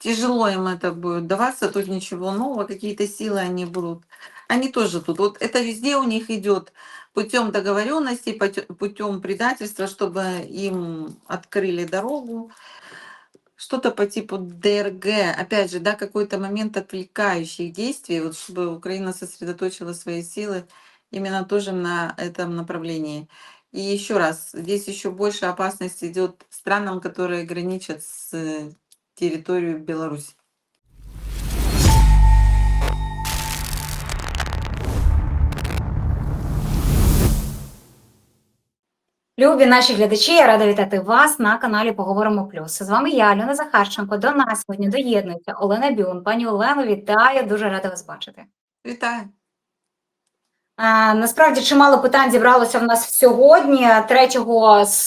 тяжело им это будет даваться, тут ничего нового, какие-то силы они будут. Они тоже тут. Вот это везде у них идет путем договоренности, путем предательства, чтобы им открыли дорогу. Что-то по типу ДРГ, опять же, да, какой-то момент отвлекающих действий, вот чтобы Украина сосредоточила свои силы именно тоже на этом направлении. И еще раз, здесь еще больше опасность идет странам, которые граничат с территорией Беларуси. Любі наші глядачі, я рада вітати вас на каналі Поговоримо Плюс. З вами я, Альона Захарченко. До нас сьогодні доєднується Олена Бюн. Пані Олено, вітаю, дуже рада вас бачити. Вітаю. Насправді чимало питань зібралося в нас сьогодні, 3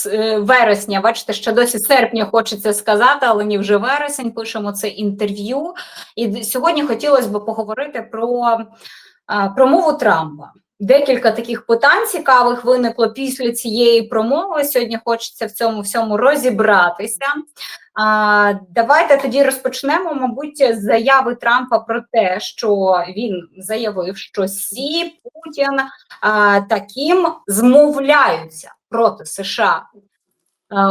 е, вересня. Бачите, ще досі серпня хочеться сказати, але ні, вже вересень пишемо це інтерв'ю. І сьогодні хотілося б поговорити про промову Трампа. Декілька таких питань цікавих виникло після цієї промови. Сьогодні хочеться в цьому всьому розібратися. Давайте тоді розпочнемо, мабуть, з заяви Трампа про те, що він заявив, що Сі Путін таким змовляються проти США.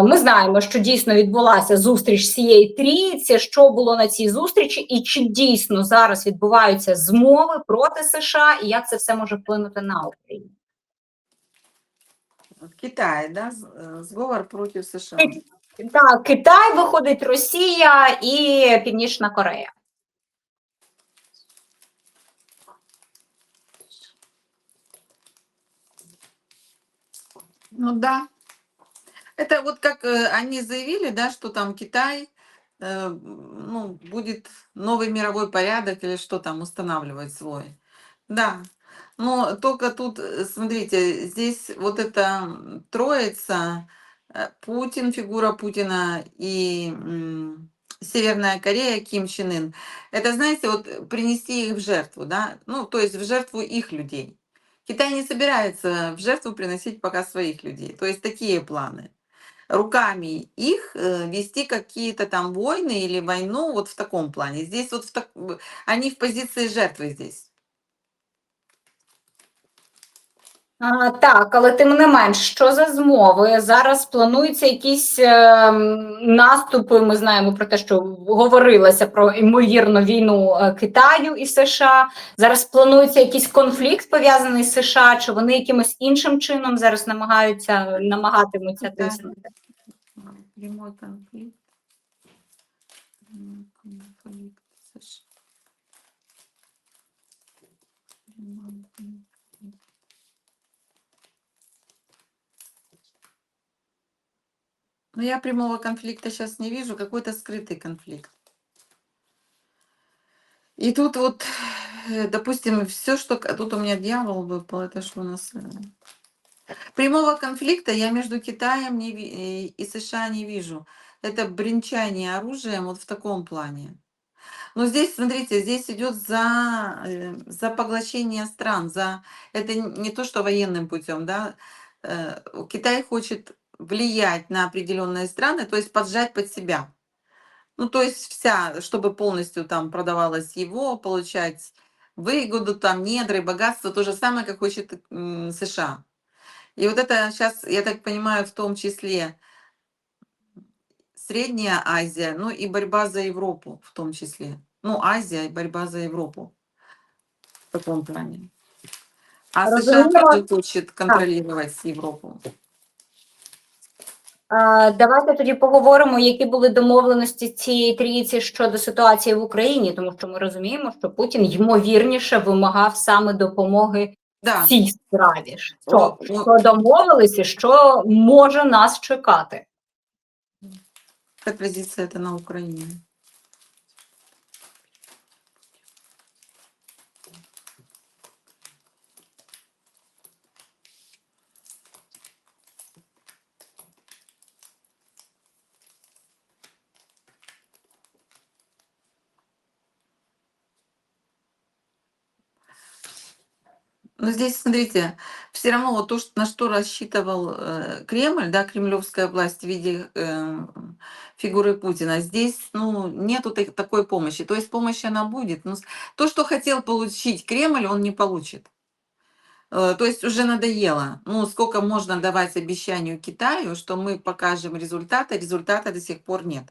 Ми знаємо, що дійсно відбулася зустріч цієї трійці. Що було на цій зустрічі, і чи дійсно зараз відбуваються змови проти США, і як це все може вплинути на Україну? В Китае, да, з- э, сговор США. Так, Китай виходить Росія і Північна Корея. Ну да. Это вот как э, они заявили, да, что там Китай э, ну, будет новый мировой порядок или что там устанавливать свой. Да. Но только тут, э, смотрите, здесь вот эта м, троица, э, Путин, фигура Путина и Северная Корея, Ким Чен Ын, это, знаете, вот э, принести их в жертву, да, ну, то есть в жертву их людей. Китай не собирается в жертву приносить пока своих людей. То есть такие планы. Руками их э, вести какие-то там войны или войну вот в таком плане. Здесь вот в так... они в позиции жертвы здесь. А, так, але тим не менш, що за змови? Зараз плануються якісь е, наступи. Ми знаємо про те, що говорилося про ймовірну війну е, Китаю і США. Зараз планується якийсь конфлікт пов'язаний з США, чи вони якимось іншим чином зараз намагаються намагатимуться тиснути? Прямой конфликт. Прямой США. Но я прямого конфликта сейчас не вижу, какой-то скрытый конфликт. И тут вот, э, допустим, все, что... Тут у меня дьявол выпал, это что у нас... э, Прямого конфликта я между Китаем не э, и США не вижу. Это бренчание оружием вот в таком плане. Но здесь, смотрите, здесь идет за, за поглощение стран, за это не то, что военным путем, да. Китай хочет влиять на определенные страны, то есть поджать под себя. Ну, то есть вся, чтобы полностью там продавалось его, получать выгоду, там недры, богатство, то же самое, как хочет США. И вот это сейчас, я так понимаю, в том числе Средняя Азия, ну и борьба за Европу в том числе. Ну, Азия и борьба за Европу в таком плане. А США Разумела. тоже хочет контролировать Европу. Давайте тоді поговоримо, які були домовленості цієї трійці щодо ситуації в Україні, тому що ми розуміємо, що Путін ймовірніше вимагав саме допомоги Да, цій справі. Що, що домовилися, що може нас чекати? Це позиція на Украине. Но здесь, смотрите, все равно вот то, на что рассчитывал э, Кремль, да, кремлевская власть в виде э, фигуры Путина, здесь, ну, нету так- такой помощи. То есть помощь она будет, но то, что хотел получить Кремль, он не получит. Э, То есть уже надоело. Ну, сколько можно давать обещанию Китаю, что мы покажем результаты, результата до сих пор нет.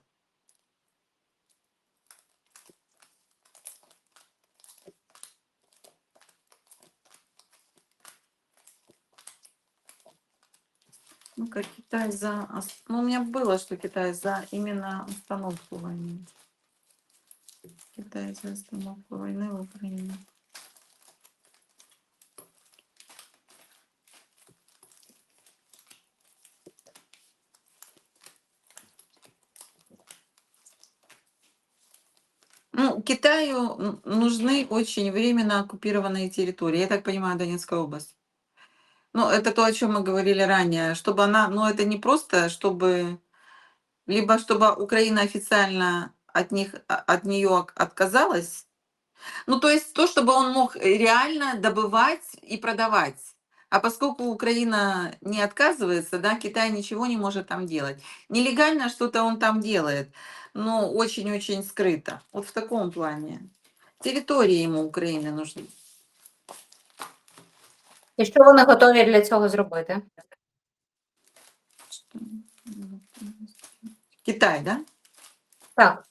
Ну, как Китай за... Ну, у меня было, что Китай за именно остановку войны. Китай за остановку войны в Украине. Ну, Китаю нужны очень временно оккупированные территории. Я так понимаю, Донецкая область. Ну, это то, о чем мы говорили ранее, чтобы она, ну, это не просто, чтобы, либо чтобы Украина официально от них, а- от нее отказалась, ну, то есть то, чтобы он мог реально добывать и продавать. А поскольку Украина не отказывается, да, Китай ничего не может там делать. Нелегально что-то он там делает, но очень-очень скрыто. Вот в таком плане. Территории ему Украины нужны. І що вони готові для цього зробити? Китай, да? Так,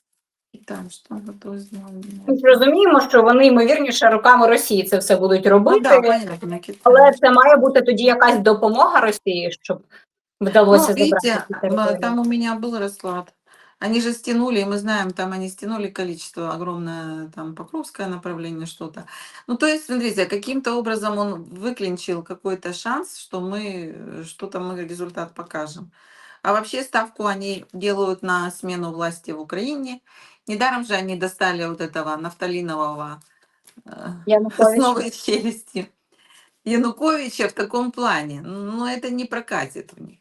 Китай, что готов сделать? ми ж розуміємо, що вони ймовірніше руками Росії це все будуть Ну робити, да, понятно, Китай. але це має бути тоді якась допомога Росії, щоб вдалося Ну, видите, забрати ці м, території. там у меня был расклад. Они же стянули, и мы знаем, там они стянули количество огромное, там Покровское направление, что-то. Ну, то есть, смотрите, каким-то образом он выклинчил какой-то шанс, что мы э, что-то мы результат покажем. А вообще ставку они делают на смену власти в Украине. Недаром же они достали вот этого нафталинового э, Янукович. с новой челюстью Януковича в таком плане. Но это не прокатит у них.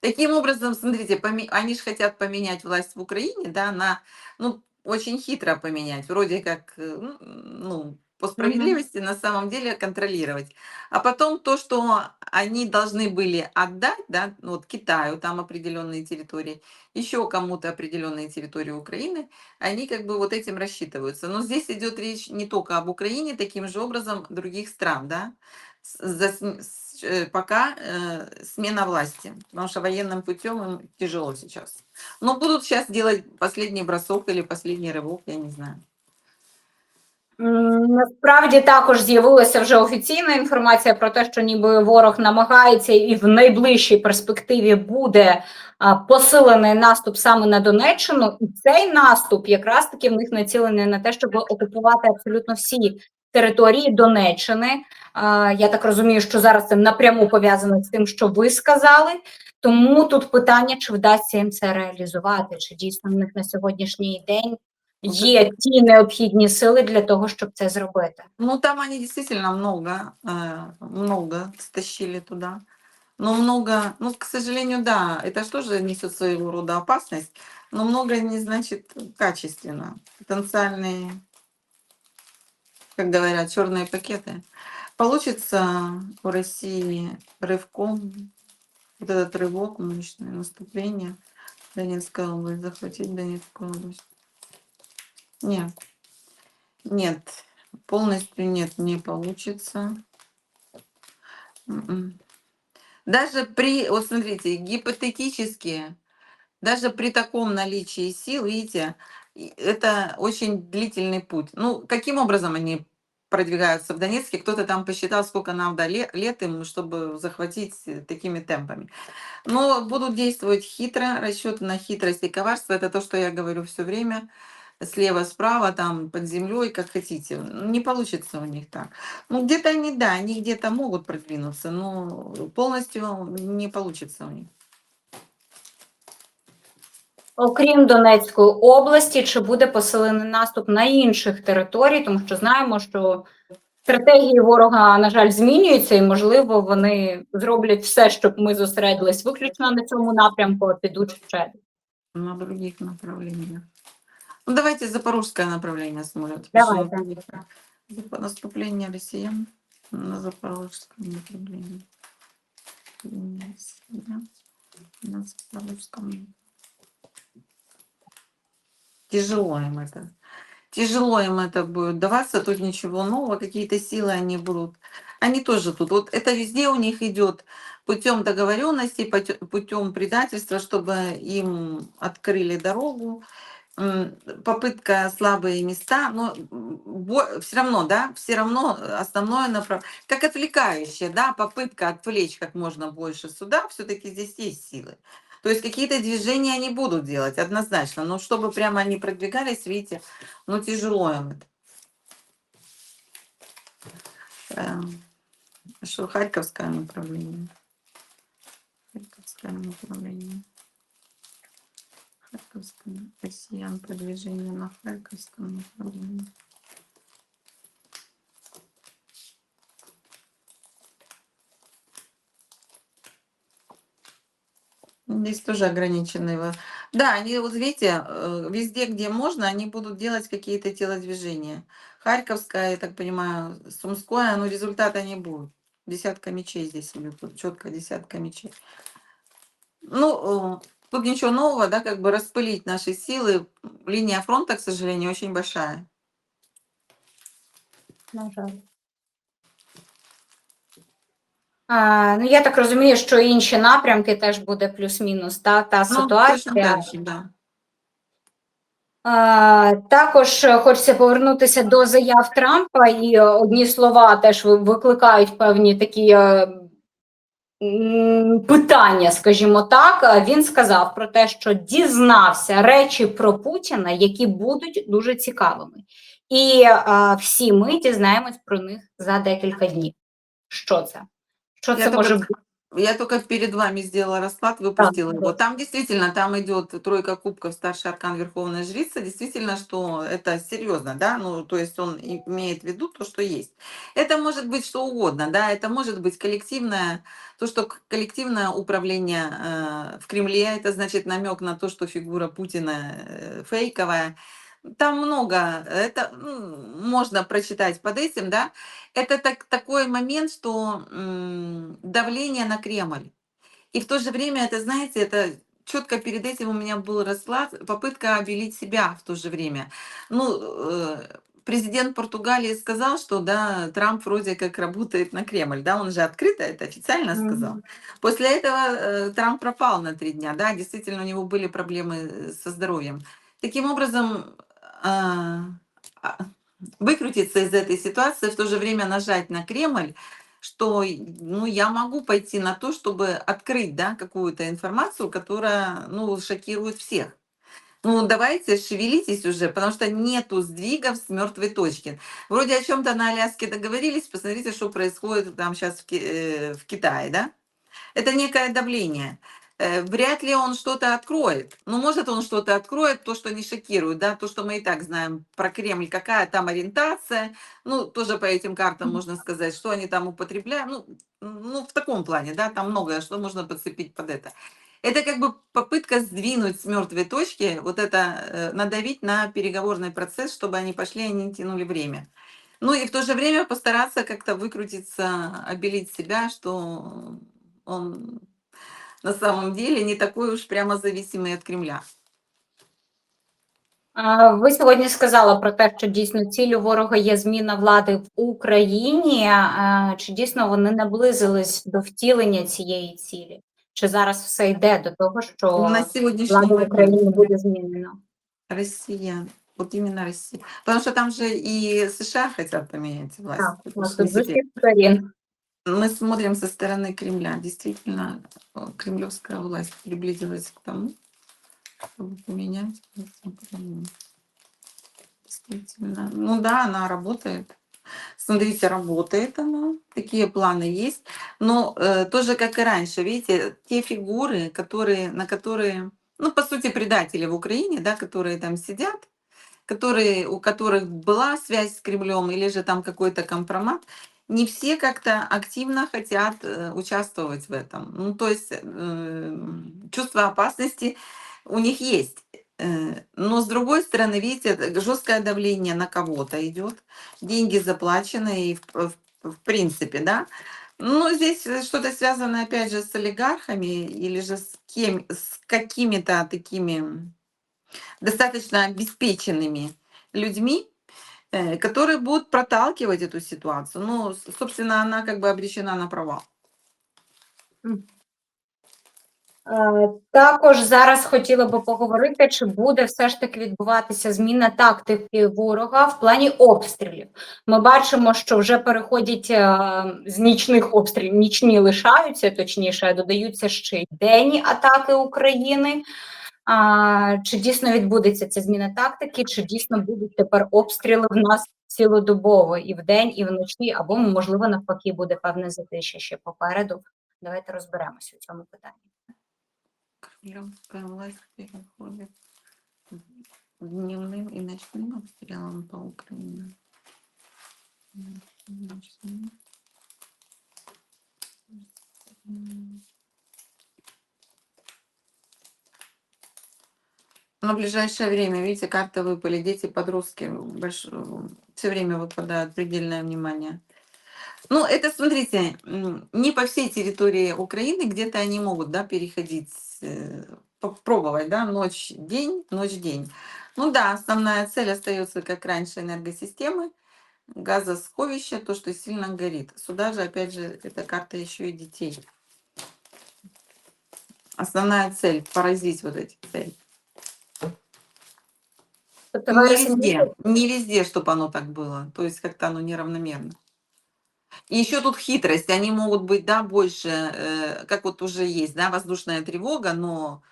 Таким образом, смотрите, они же хотят поменять власть в Украине, да, на, ну, очень хитро поменять, вроде как, э, ну, по справедливости на самом деле контролировать. А потом то, что они должны были отдать, да, ну, вот Китаю там определенные территории, еще кому-то определенные территории Украины, они как бы вот этим рассчитываются. Но здесь идет речь не только об Украине, таким же образом других стран, да, с- э, пока э, смена власти, потому что военным путем им тяжело сейчас. Но будут сейчас делать последний бросок или последний рывок, я не знаю. М, Насправді також з'явилася вже офіційна інформація про те, що ніби ворог намагається і в найближчій перспективі буде а, посилений наступ саме на Донеччину, і цей наступ якраз таки в них націлений на те, щоб окупувати абсолютно всі території Донеччини. А, Я так розумію, що зараз це напряму пов'язано з тим, що ви сказали. Тому тут питання, чи вдасться їм це реалізувати, чи дійсно в них на сьогоднішній день є ті необхідні сили для того, щоб це зробити. Ну, там они действительно много, э, много стащили туда. Но много, ну, к сожалению, да, это же тоже несет своего рода опасность, но много не значит качественно. Потенциальные, как говорят, черные пакеты. Получится у России рывком, вот этот рывок, мощное наступление, Донецкая область, захватить Донецкую область. Нет, нет, полностью нет, не получится. М-м. Даже при, вот смотрите, гипотетически, даже при таком наличии сил, видите, это очень длительный путь. Ну, каким образом они продвигаются в Донецке? Кто-то там посчитал, сколько надо ле- лет им, чтобы захватить э, такими темпами. Но будут действовать хитро, расчет на хитрость и коварство. Это то, что я говорю все время. Слева, справа, там, под землей, как хотите. Не получится у них так. Ну, где-то они, да, они где-то могут продвинуться, но полностью не получится у них. Окрім Донецької області, чи буде посилений наступ на інших територій, тому що знаємо, що стратегії ворога, на жаль, змінюються, і можливо вони зроблять все, щоб ми зосередились виключно на цьому напрямку, а підуть ще. На других направлениях. Ну, давайте запорожское направление. Потому что Давайте. Наступление россиян. на запорожском направлении. На запорожском. Тяжело им это. Тяжело им это будет даваться, тут ничего нового, какие-то силы они будут. Они тоже тут. Вот это везде у них идет путем договоренности, путем предательства, чтобы им открыли дорогу, попытка слабые места, но все равно, да, все равно основное направление, как отвлекающее, да, попытка отвлечь как можно больше сюда, все-таки здесь есть силы. То есть какие-то движения они будут делать, однозначно, но чтобы прямо они продвигались, видите, ну тяжело им это. Эм, Что Харьковское направление? Харьковское направление. Харьковское. Россиян продвижение на Харьковском направлении. Здесь тоже ограниченные. Да, они, вот видите, э, везде, где можно, они будут делать какие-то телодвижения. Харьковская, я так понимаю, Сумское, но результата не будет. Десятка мечей здесь идет, тут четко десятка мечей. Ну, э, тут ничего нового, да, как бы распылить наши силы. Линия фронта, к сожалению, очень большая. На. А, ну, я так розумію, що інші напрямки теж буде плюс-мінус та, та Ну, ситуація. же, да. А, також хочеться повернутися до заяв Трампа, і одні слова теж викликають певні такі е, питання, скажімо так. Він сказав про те, що дізнався речі про Путіна, які будуть дуже цікавими. І е, всі ми дізнаємось про них за декілька днів. Що це? Що Я це только може бути? Я только перед вами сделала расклад, выпустила да. его. Там действительно, там идет тройка кубков, старший аркан, верховная жрица. Действительно, что это серьезно, да, ну, то есть он имеет в виду то, что есть. Это может быть что угодно, да, это может быть коллективное, то, что коллективное управление э, в Кремле, это значит намек на то, что фигура Путина э, фейковая. Там много, это ну, можно прочитать под этим, да, это так, такой момент, что м, давление на Кремль. И в то же время, это, знаете, это четко перед этим у меня был расклад, попытка обелить себя в то же время. Ну, э, президент Португалии сказал, что, да, Трамп вроде как работает на Кремль, да, он же открыто это официально сказал. Мгм. После этого э, Трамп пропал на три дня, да, действительно у него были проблемы э, со здоровьем. Таким образом, выкрутиться из этой ситуации, в то же время нажать на Кремль, что ну, я могу пойти на то, чтобы открыть да, какую-то информацию, которая ну, шокирует всех. Ну, давайте, шевелитесь уже, потому что нету сдвигов с мертвой точки. Вроде о чем-то на Аляске договорились, посмотрите, что происходит там сейчас в, Ки- э, в Китае, да? Это некое давление. Э, Вряд ли он что-то откроет. Ну, может, он что-то откроет, то, что не шокирует, да, то, что мы и так знаем про Кремль, какая там ориентация. Ну, тоже по этим картам можно сказать, что они там употребляют. Ну, ну, в таком плане, да, там многое, что можно подцепить под это. Это как бы попытка сдвинуть с мертвой точки, вот это, э, надавить на переговорный процесс, чтобы они пошли, они не тянули время. Ну и в то же время постараться как-то выкрутиться, обелить себя, что он на самом деле не такой уж прямо зависимый от Кремля. Ви сьогодні сказали про те, що дійсно ціллю ворога є зміна влади в Україні. Чи дійсно вони наблизились до втілення цієї цілі? Чи зараз все йде до того, що На влада в Україні буде змінена? Россия, вот именно Россия. Потому что там же и США хотят поменять власть. Так, з усіх сторін. Мы смотрим со стороны Кремля. Действительно, э, кремлевская власть приблизилась к тому, чтобы поменять. Действительно. Ну да, она работает. Смотрите, работает она. Такие планы есть. Но э, тоже, как и раньше, видите, те фигуры, которые, на которые, ну, по сути, предатели в Украине, да, которые там сидят, которые, у которых была связь с Кремлем или же там какой-то компромат, не все как-то активно хотят э, участвовать в этом. Ну, то есть э, чувство опасности у них есть. Э, Но с другой стороны, видите, жесткое давление на кого-то идет, деньги заплачены, и в, в- в принципе, да. Ну, здесь э, что-то связано, опять же, с олигархами или же с, кем, с какими-то такими достаточно обеспеченными людьми, которые будут проталкивать эту ситуацию. Ну, с- собственно, она как бы обречена на провал. Е, Також зараз хотіла би поговорити, чи буде все ж таки відбуватися зміна тактики ворога в плані обстрілів. Ми бачимо, що вже переходять е, з нічних обстрілів, нічні лишаються, точніше, додаються ще й денні атаки України. А, чи дійсно відбудеться ця зміна тактики, чи дійсно будуть тепер обстріли в нас цілодобово і вдень, і вночі, або можливо навпаки буде певне затишя ще попереду. Давайте розберемося у цьому питанні. Кремлевская власть переходит к дневным и ночным обстрелам по Украине. Ночным. На ближайшее время, видите, карты выпали, дети, подростки, все время выпадают предельное внимание. Ну, это, смотрите, не по всей территории Украины, где-то они могут, да, переходить, э, попробовать, да, ночь-день, ночь-день. Ну да, основная цель остается, как раньше, энергосистемы, газосховища, то, что сильно горит. Сюда же, опять же, эта карта еще и детей. Основная цель – поразить вот эти цели. Тобто Не везде, не везде, чтобы оно так было. То есть как-то оно неравномерно. И еще тут хитрость. Они могут быть, да, больше, э, как вот уже есть, да, воздушная тревога, но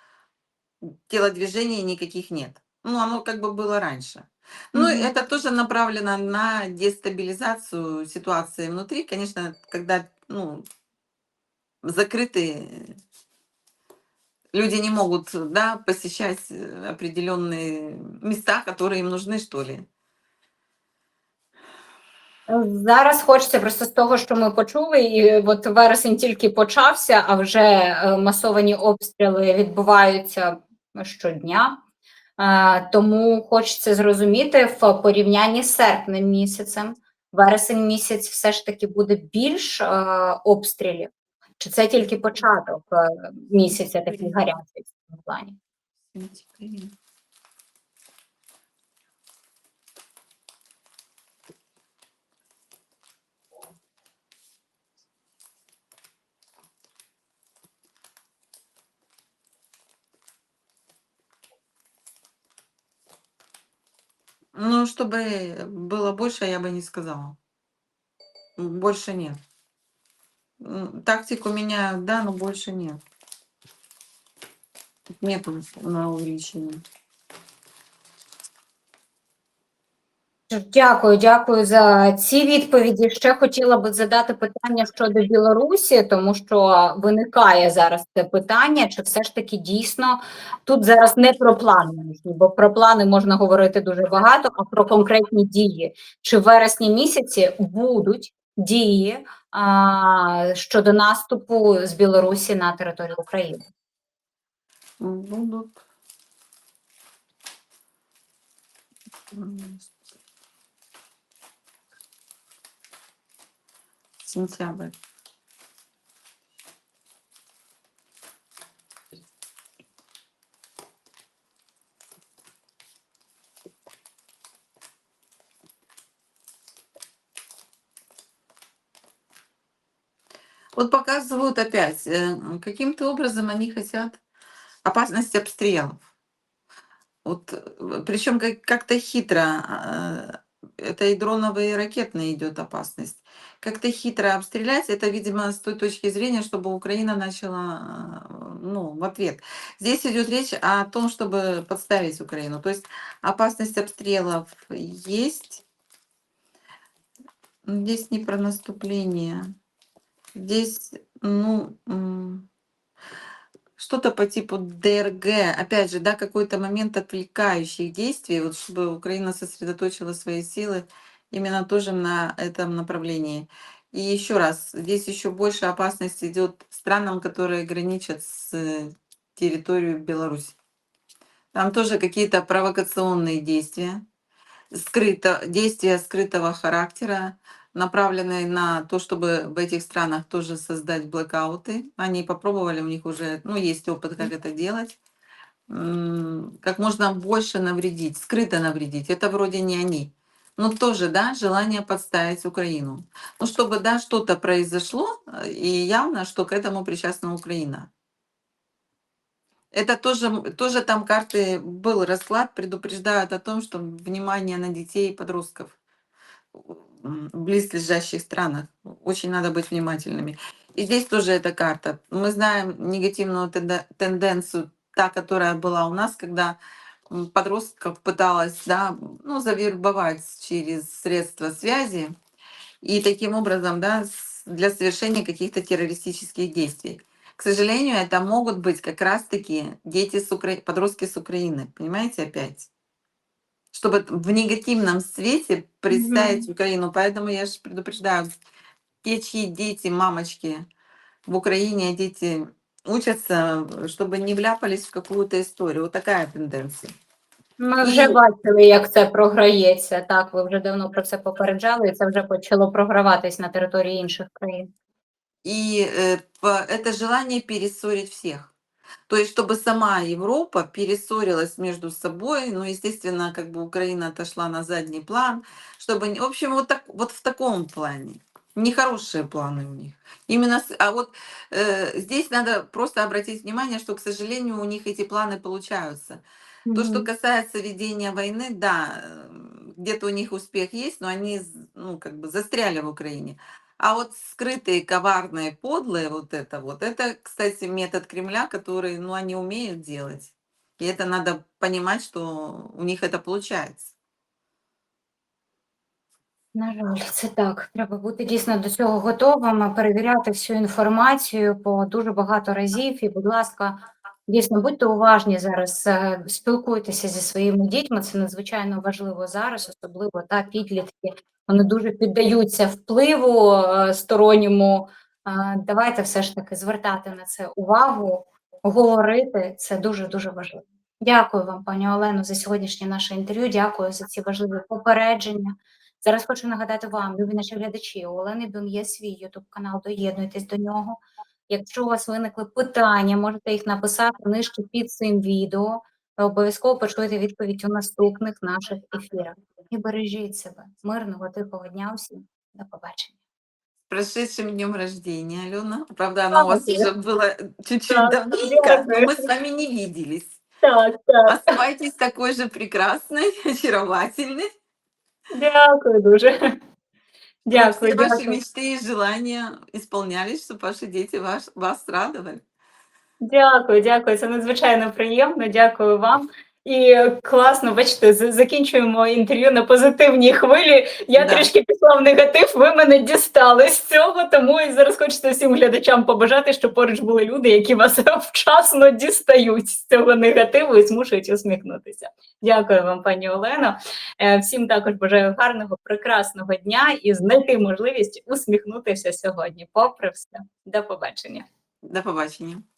телодвижений никаких нет. Ну, оно как бы было раньше. Ну, Мгм. это тоже направлено на дестабилизацию ситуации внутри. Конечно, когда, ну, закрытые люди не могут, да, посещать э, определенные места, которые им нужны, что ли. Зараз хочеться просто з того, що ми почули, і от вересень тільки почався, а вже е, масовані обстріли відбуваються щодня. Е, Тому хочеться зрозуміти в порівнянні з серпнем місяцем. Вересень місяць все ж таки буде більш е, обстрілів, чи це тільки початок е, місяця такий гарячий в цьому плані? Сентябрь. Ну, чтобы было больше, я бы не сказала. М, Больше нет. Тактику меняют, да, но больше нет. Нету на увеличение. Дякую, дякую за ці відповіді. Ще хотіла би задати питання щодо Білорусі, тому що виникає зараз це питання, чи все ж таки дійсно тут зараз не про плани, бо про плани можна говорити дуже багато, а про конкретні дії. Чи в вересні місяці будуть дії а, щодо наступу з Білорусі на територію України? Будуть. Сентябрь. Вот показывают опять, э, каким-то образом они хотят опасность обстрелов. Вот, причем как, как-то хитро, а, это и дроновые, и ракетная идет опасность. Как-то хитро обстрелять, это, видимо, с той точки зрения, чтобы Украина начала, ну, в ответ. Здесь идет речь о том, чтобы подставить Украину. То есть опасность обстрелов есть. Здесь не про наступление. Здесь, ну, что-то по типу ДРГ, опять же, да, какой-то момент отвлекающих действий, вот чтобы Украина сосредоточила свои силы именно тоже на этом направлении. И еще раз, здесь еще больше опасность идет странам, которые граничат с территорией Беларуси. Там тоже какие-то провокационные действия, скрыто, действия скрытого характера, направленные на то, чтобы в этих странах тоже создать блэкауты. Они попробовали, у них уже, ну, есть опыт, как это делать. Как можно больше навредить, скрыто навредить. Это вроде не они. Но тоже, да, желание подставить Украину. Ну, чтобы, да, что-то произошло, и явно, что к этому причастна Украина. Это тоже, тоже там карты был расклад, предупреждают о том, что внимание на детей и подростков близлежащих странах. Очень надо быть внимательными. И здесь тоже эта карта. Мы знаем негативную тенде- тенденцию, та, которая была у нас, когда подростков пыталась да, ну, завербовать через средства связи и таким образом да, для совершения каких-то террористических действий. К сожалению, это могут быть как раз-таки дети с Укра... подростки с Украины, понимаете, опять? Чтобы т- в негативном свете представить Украину. Поэтому я же предупреждаю, те, чьи дети, мамочки в Украине, дети учатся, э, чтобы не вляпались в какую-то историю. Вот такая тенденция. Ми вже І- бачили, як це програється. Так, ви вже давно про це попереджали, і це вже почало програватись на території інших країн. И э, по- это желание перессорить всех. То есть, чтобы сама Европа перессорилась между собой, ну, естественно, как бы Украина отошла на задний план, чтобы, в общем, вот, так, вот в таком плане. Нехорошие планы у них. Именно, а вот э, здесь надо просто обратить внимание, что, к сожалению, у них эти планы получаются. То, что касается ведения войны, да, м, где-то у них успех есть, но они, ну, как бы застряли в Украине. А вот скрытые, коварные, подлые, вот это вот, это, кстати, метод Кремля, который, ну, они умеют делать. И это надо понимать, что у них это получается. На жаль, це так. Треба бути дійсно до цього готовими, перевіряти всю інформацію по дуже багато разів. І, будь ласка, дійсно будьте уважні зараз, е, спілкуйтеся зі своїми дітьми. Це надзвичайно важливо зараз, особливо та підлітки. Вони дуже піддаються впливу е, сторонньому. Е, Давайте все ж таки звертати на це увагу, говорити. Це дуже дуже важливо. Дякую вам, пані Олено, за сьогоднішнє наше інтерв'ю. Дякую за ці важливі попередження. Зараз хочу нагадати вам, любі наші глядачі, у Олени Бюм є свій ютуб канал, доєднуйтесь до нього. Якщо у вас виникли питання, можете їх написати нижче під цим відео. Ви обов'язково почуєте відповідь у наступних наших ефірах. І бережіть себе. Мирного, тихого дня усім. До побачення. С прошедшим днем рождения, Алена. Правда, оно у вас Спасибо. уже было чуть-чуть Так, давненько, но дякую. мы с вами не виделись. Так, так. Оставайтесь такой же прекрасной, очаровательной. Дякую дуже. Чтобы Дякую, все ваши дякую. мечты и желания исполнялись, чтобы ваши дети вас, вас радовали. Дякую, дякую. Це надзвичайно приємно. Дякую вам. І класно, бачите, закінчуємо інтерв'ю на позитивній хвилі. Я Да. трішки пішла в негатив. Ви мене дістали з цього. Тому і зараз хочеться всім глядачам побажати, щоб поруч були люди, які вас вчасно дістають з цього негативу і змушують усміхнутися. Дякую вам, пані Олено. Е, Всім також бажаю гарного, прекрасного дня і знайти можливість усміхнутися сьогодні. Попри все, до побачення. До побачення.